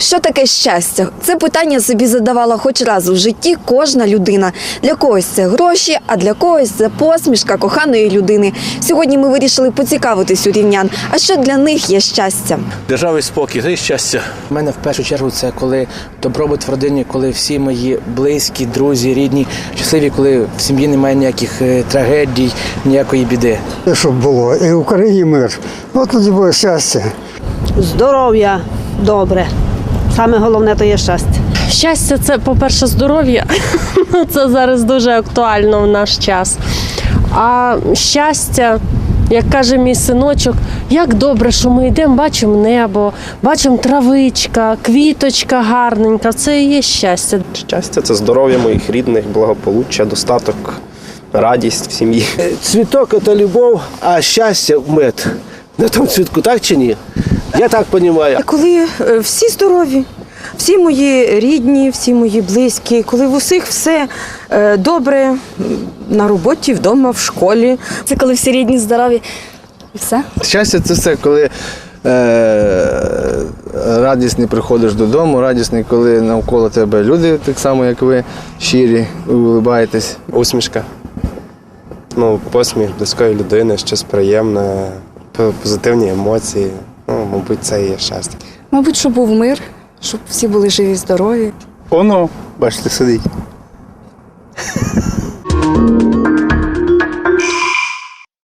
Що таке щастя? Це питання собі задавала хоч раз у житті кожна людина. Для когось це гроші, а для когось це посмішка коханої людини. Сьогодні ми вирішили поцікавитись у рівнян. А що для них є щастя? Державий спокій, це і щастя. У мене в першу чергу це коли добробут в родині, коли всі мої близькі, друзі, рідні, щасливі, коли в сім'ї немає ніяких е, трагедій, ніякої біди. щоб було, і в Україні мир. От тоді буде щастя. Здоров'я добре. Саме головне то є щастя. Щастя, це, по-перше, здоров'я. Це зараз дуже актуально в наш час. А щастя, як каже мій синочок, як добре, що ми йдемо, бачимо небо, бачимо травичка, квіточка гарненька. Це і є щастя. Щастя це здоров'я моїх рідних, благополуччя, достаток, радість в сім'ї. Цвіток це любов, а щастя мед. На тому цвітку, так чи ні? Я так розумію. Коли е, всі здорові, всі мої рідні, всі мої близькі, коли в усіх все е, добре на роботі, вдома, в школі. Це коли всі рідні здорові. І все. Щастя це все, коли е, радісний приходиш додому, радісний, коли навколо тебе люди, так само, як ви, щирі, улибаєтесь. Усмішка. Ну, посміх близької людини, щось приємне, позитивні емоції. Ну, мабуть, це і є щастя. Мабуть, щоб був мир, щоб всі були живі, здорові. Воно, бачите, сидить.